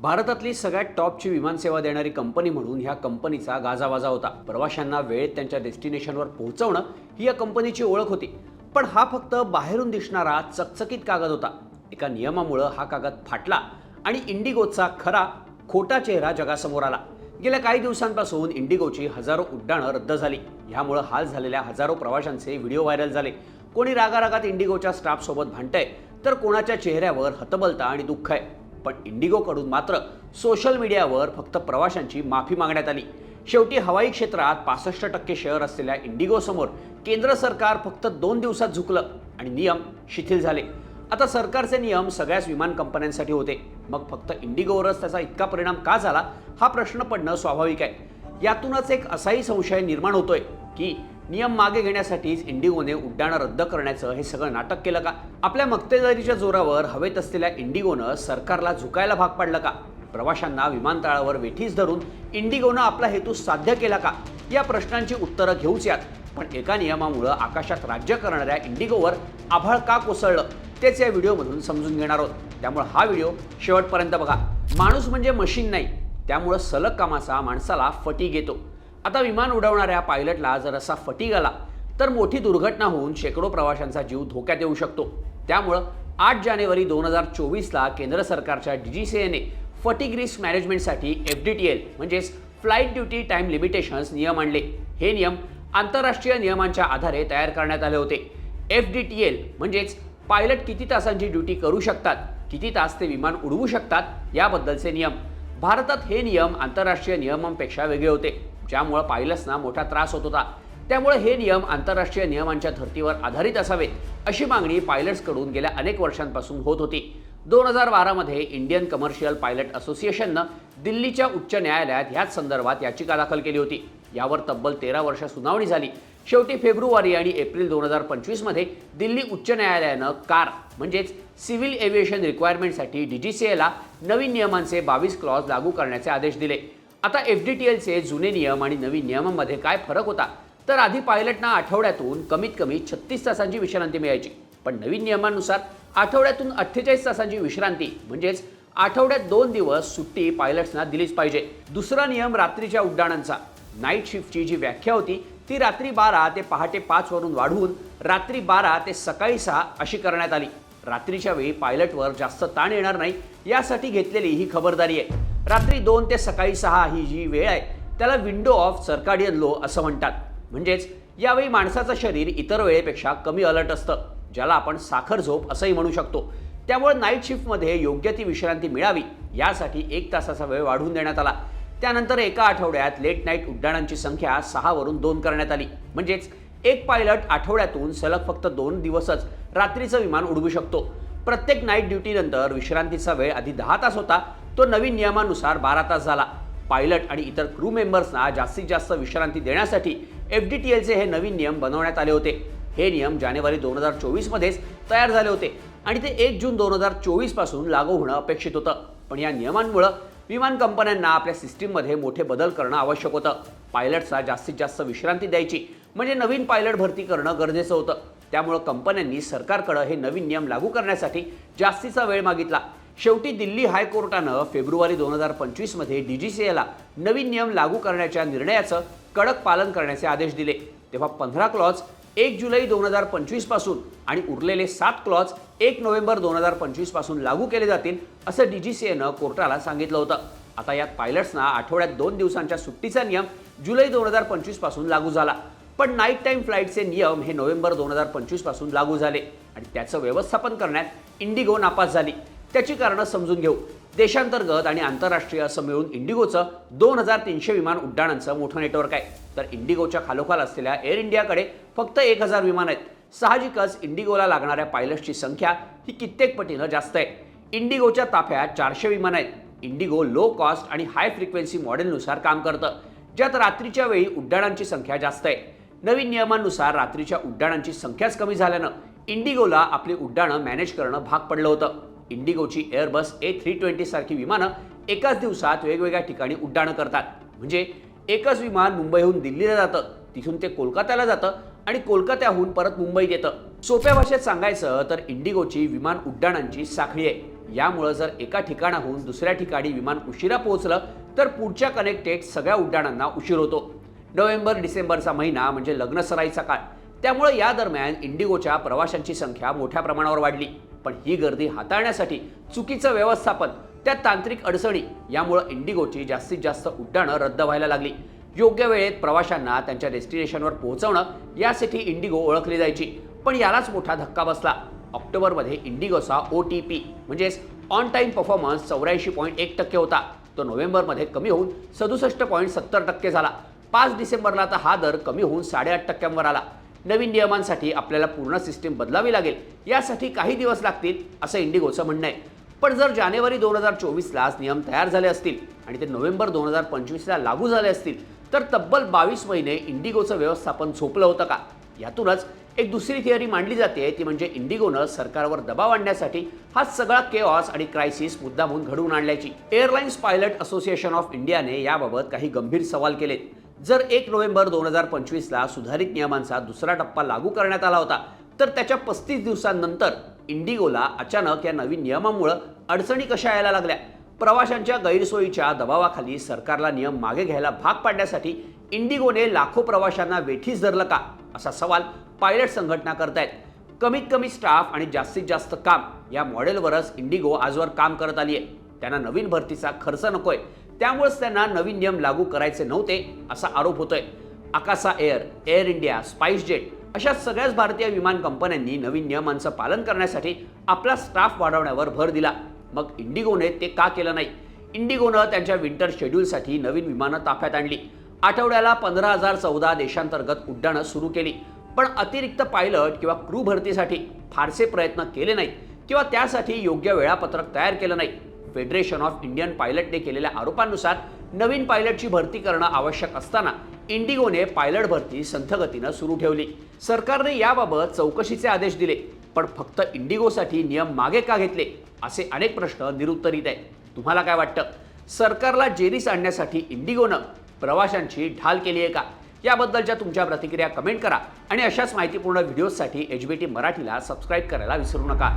भारतातली सगळ्यात टॉपची विमानसेवा देणारी कंपनी म्हणून ह्या कंपनीचा गाजावाजा होता. प्रवाशांना वेळेत त्यांच्या डेस्टिनेशनवर पोहोचवणं ही या कंपनीची ओळख होती. पण हा फक्त बाहेरून दिसणारा चकचकीत कागद होता. एका नियमामुळं हा कागद फाटला आणि इंडिगोचा खरा खोटा चेहरा जगासमोर आला. गेल्या काही दिवसांपासून इंडिगोची हजारो उड्डाणं रद्द झाली. ह्यामुळं हाल झालेल्या हजारो प्रवाशांचे व्हिडिओ व्हायरल झाले. कोणी रागारागात इंडिगोच्या स्टाफसोबत भांडतंय तर कोणाच्या चेहऱ्यावर हतबलता आणि दुःख आहे. पण इंडिगोकडून मात्र सोशल मीडियावर फक्त प्रवाशांची माफी मागण्यात आली. शेवटी हवाई क्षेत्रात पासष्ट टक्के शेअर असलेल्या इंडिगोसमोर केंद्र सरकार फक्त दोन दिवसात झुकलं आणि नियम शिथिल झाले. आता सरकारचे नियम सगळ्याच विमान कंपन्यांसाठी होते. मग फक्त इंडिगोवरच त्याचा इतका परिणाम का झाला? हा प्रश्न पडणं स्वाभाविक आहे. यातूनच एक असाही संशय निर्माण होतोय की नियम मागे घेण्यासाठीच इंडिगोने उड्डाणं रद्द करण्याचं हे सगळं नाटक केलं का? आपल्या मक्तेदारीच्या जोरावर हवेत असलेल्या इंडिगोनं सरकारला झुकायला भाग पाडलं का? प्रवाशांना विमानतळावर वेठीस धरून इंडिगोनं आपला हेतू साध्य केला का? या प्रश्नांची उत्तरं घेऊच यात. पण एका नियमामुळं आकाशात राज्य करणाऱ्या इंडिगोवर आभाळ का कोसळलं? तेच या व्हिडिओमधून समजून घेणार आहोत. त्यामुळे हा व्हिडिओ शेवटपर्यंत बघा. माणूस म्हणजे मशीन नाही. त्यामुळं सलग कामाचा माणसाला फटी घेतो. आता विमान उडवणाऱ्या पायलटला जर असा फटीग आला तर मोठी दुर्घटना होऊन शेकडो प्रवाशांचा जीव धोक्यात येऊ शकतो. त्यामुळं आठ जानेवारी दोन हजार चोवीसला केंद्र सरकारच्या डी जी सी रिस्क मॅनेजमेंटसाठी एफ डी टी एल म्हणजेच फ्लाईट ड्युटी टाईम लिमिटेशन्स नियम आणले. हे नियम आंतरराष्ट्रीय नियमांच्या आधारे तयार करण्यात आले होते. एफ डी टी एल म्हणजेच पायलट किती तासांची ड्युटी करू शकतात किती तास ते विमान उडवू शकतात याबद्दलचे नियम. भारतात हे नियम आंतरराष्ट्रीय नियमांपेक्षा वेगळे होते. ज्यामुळं पायलट्सना मोठा त्रास होत होता. त्यामुळे हे नियम आंतरराष्ट्रीय नियमांच्या धर्तीवर आधारित असावेत अशी मागणी पायलट्सकडून गेल्या अनेक वर्षांपासून होत होती. दोन हजार बारामध्ये इंडियन कमर्शियल पायलट असोसिएशननं दिल्लीच्या उच्च न्यायालयात ह्याच संदर्भात याचिका दाखल केली होती. यावर तब्बल तेरा वर्ष सुनावणी झाली. शेवटी फेब्रुवारी आणि एप्रिल दोन हजार पंचवीसमध्ये दिल्ली उच्च न्यायालयानं कार म्हणजेच सिव्हिल एव्हिएशन रिक्वायरमेंटसाठी डी जी सी एला नवीन नियमांचे बावीस क्लॉज लागू करण्याचे आदेश दिले. आता एफ डी टी एलचे जुने नियम आणि नवीन नियमांमध्ये काय फरक होता? तर आधी पायलटना आठवड्यातून कमीत कमी छत्तीस तासांची विश्रांती मिळायची. पण नवीन नियमानुसार आठवड्यातून अठ्ठेचाळीस तासांची विश्रांती म्हणजेच आठवड्यात दोन दिवस सुट्टी पायलट्सना दिलीच पाहिजे. दुसरा नियम रात्रीच्या उड्डाणांचा. नाईट शिफ्टची जी व्याख्या होती ती रात्री बारा ते पहाटे पाच वरून वाढवून रात्री बारा ते सकाळी सहा अशी करण्यात आली. रात्रीच्या वेळी पायलटवर जास्त ताण येणार नाही यासाठी घेतलेली ही खबरदारी आहे. रात्री दोन ते सकाळी सहा ही जी वेळ आहे त्याला विंडो ऑफ सर्काडियन लो असं म्हणतात. म्हणजेच यावेळी माणसाचं शरीर इतर वेळेपेक्षा कमी अलर्ट असतं ज्याला आपण साखर झोप असंही म्हणू शकतो. त्यामुळे नाईट शिफ्टमध्ये योग्य ती विश्रांती मिळावी यासाठी एक तासाचा वेळ वाढवून देण्यात आला. त्यानंतर एका आठवड्यात लेट नाईट उड्डाणांची संख्या सहावरून दोन करण्यात आली. म्हणजेच एक पायलट आठवड्यातून सलग फक्त दोन दिवसच रात्रीचं विमान उडवू शकतो. प्रत्येक नाईट ड्युटीनंतर विश्रांतीचा वेळ आधी दहा तास होता तो नवीन नियमानुसार बारा तास झाला. पायलट आणि इतर क्रू मेंबर्सना जास्तीत जास्त विश्रांती देण्यासाठी एफ डी टी एलचे हे नवीन नियम बनवण्यात आले होते. हे नियम जानेवारी दोन हजार चोवीसमध्येच तयार झाले होते आणि ते एक जून दोन हजार चोवीसपासून लागू होणं अपेक्षित होतं. पण या नियमांमुळं विमान कंपन्यांना आपल्या सिस्टीममध्ये मोठे बदल करणं आवश्यक होतं. पायलटचा जास्तीत जास्त विश्रांती द्यायची म्हणजे नवीन पायलट भरती करणं गरजेचं होतं. त्यामुळं कंपन्यांनी सरकारकडं हे नवीन नियम लागू करण्यासाठी जास्तीचा वेळ मागितला. शेवटी दिल्ली हायकोर्टानं फेब्रुवारी दोन हजार पंचवीसमध्ये डी जी सी एला नवीन नियम लागू करण्याच्या निर्णयाचं कडक पालन करण्याचे आदेश दिले. तेव्हा पंधरा क्लॉज एक जुलै दोन हजार पंचवीसपासून आणि उरलेले सात क्लॉज एक नोव्हेंबर दोन हजार पंचवीसपासून लागू केले जातील असं डी जी सी एनं कोर्टाला सांगितलं होतं. आता यात पायलट्सना आठवड्यात दोन दिवसांच्या सुट्टीचा नियम जुलै दोन हजार पंचवीसपासून लागू झाला. पण नाईट टाईम फ्लाईटचे नियम हे नोव्हेंबर दोन हजार पंचवीसपासून लागू झाले आणि त्याचं व्यवस्थापन करण्यात इंडिगो नापास झाली. त्याची कारणं समजून घेऊ. देशांतर्गत आणि आंतरराष्ट्रीय असं मिळून इंडिगोचं दोन हजार तीनशे विमान उड्डाणांचं मोठं नेटवर्क आहे. तर इंडिगोच्या खालोखाल असलेल्या एअर इंडियाकडे फक्त एक हजार विमान आहेत. साहजिकच इंडिगोला लागणाऱ्या पायलट्सची संख्या ही कित्येक पटीनं जास्त आहे. इंडिगोच्या ताफ्यात चारशे विमान आहेत. इंडिगो लो कॉस्ट आणि हाय फ्रिक्वेन्सी मॉडेलनुसार काम करतं. ज्यात रात्रीच्या वेळी उड्डाणांची संख्या जास्त आहे. नवीन नियमांनुसार रात्रीच्या उड्डाणांची संख्याच कमी झाल्यानं इंडिगोला आपली उड्डाणं मॅनेज करणं भाग पडलं होतं. इंडिगोची एअरबस ए थ्री ट्वेंटी सारखी विमानं एकाच दिवसात वेगवेगळ्या ठिकाणी उड्डाणं करतात. म्हणजे एकच विमान मुंबईहून दिल्लीला जातं तिथून ते कोलकात्याला जातं आणि कोलकात्याहून परत मुंबईत येतं. सोप्या भाषेत सांगायचं तर इंडिगोची विमान उड्डाणांची साखळी आहे. यामुळं जर एका ठिकाणाहून दुसऱ्या ठिकाणी विमान उशिरा पोहोचलं तर पुढच्या कनेक्टेड सगळ्या उड्डाणांना उशीर होतो. नोव्हेंबर डिसेंबरचा महिना म्हणजे लग्नसराईचा काळ. त्यामुळे या दरम्यान इंडिगोच्या प्रवाशांची संख्या मोठ्या प्रमाणावर वाढली. पण ही गर्दी हाताळण्यासाठी चुकीचं व्यवस्थापन त्या तांत्रिक अडचणी यामुळं इंडिगोची जास्तीत जास्त उड्डाणं रद्द व्हायला लागली. योग्य वेळेत प्रवाशांना त्यांच्या डेस्टिनेशनवर पोहोचवणं यासाठी इंडिगो ओळखली जायची. पण यालाच मोठा धक्का बसला. ऑक्टोबरमध्ये इंडिगोचा ओ टी पी म्हणजेच ऑन टाईम परफॉर्मन्स चौऱ्याऐंशी पॉईंट एक टक्के होता. तो नोव्हेंबरमध्ये कमी होऊन सदुसष्ट पॉईंट सत्तर टक्के झाला. पाच डिसेंबरला तर हा दर कमी होऊन साडेआठ टक्क्यांवर आला. नवीन नियमांसाठी आपल्याला पूर्ण सिस्टीम बदलावी लागेल. यासाठी काही दिवस लागतील असं इंडिगोचं म्हणणं आहे. पण जर जानेवारी दोन हजार चोवीसलाच नियम तयार झाले असतील आणि ते नोव्हेंबर दोन हजार पंचवीसला लागू झाले असतील तर तब्बल बावीस महिने इंडिगोचं व्यवस्थापन झोपलं होतं का? यातूनच एक दुसरी थिअरी मांडली जाते ती म्हणजे इंडिगोनं सरकारवर दबाव आणण्यासाठी हा सगळा केऑस आणि क्रायसिस मुद्दामून घडवून आणल्याची. एअरलाइन्स पायलट असोसिएशन ऑफ इंडियाने याबाबत काही गंभीर सवाल केलेत. जर एक नोव्हेंबर दोन हजार पंचवीसला सुधारित नियमांचा दुसरा टप्पा लागू करण्यात आला होता तर त्याच्या पस्तीस दिवसांनंतर इंडिगोला अचानक या नवीन नियमामुळं अडचणी कशा यायला लागल्या? प्रवाशांच्या गैरसोयीच्या दबावाखाली सरकारला नियम मागे घ्यायला भाग पाडण्यासाठी इंडिगोने लाखो प्रवाशांना वेठीस धरलं का? असा सवाल पायलट संघटना करतायत. कमीत कमी स्टाफ आणि जास्तीत जास्त काम या मॉडेलवरच इंडिगो आजवर काम करत आली आहे त्यांना नवीन भरतीचा खर्च नकोय. त्यामुळेच त्यांना नवीन नियम लागू करायचे नव्हते असा आरोप होतोय. Akasa Air Air India SpiceJet अशा सगळ्याच भारतीय विमान कंपन्यांनी नवीन नियमांचं पालन करण्यासाठी आपला स्टाफ वाढवण्यावर भर दिला. मग इंडिगोने ते का केलं नाही? इंडिगोनं त्यांच्या विंटर शेड्यूलसाठी नवीन विमानं ताफ्यात आणली. आठवड्याला पंधरा हजार चौदा देशांतर्गत उड्डाणं सुरू केली. पण अतिरिक्त पायलट किंवा क्रू भरतीसाठी फारसे प्रयत्न केले नाहीत किंवा त्यासाठी योग्य वेळापत्रक तयार केलं नाही. फेडरेशन ऑफ इंडियन पायलटने केलेल्या आरोपांनुसार नवीन पायलटची भरती करणं आवश्यक असताना इंडिगोने पायलट भरती संथ गतीनं सुरू ठेवली. सरकारने याबाबत चौकशीचे आदेश दिले पण फक्त इंडिगोसाठी नियम मागे का घेतले असे अनेक प्रश्न निरुत्तरित आहेत. तुम्हाला काय वाटतं? सरकारला जेरीस आणण्यासाठी इंडिगोनं प्रवाशांची ढाल केली आहे का? याबद्दलच्या तुमच्या प्रतिक्रिया कमेंट करा आणि अशाच माहितीपूर्ण व्हिडिओजसाठी एच बी टी मराठीला सबस्क्राईब करायला विसरू नका.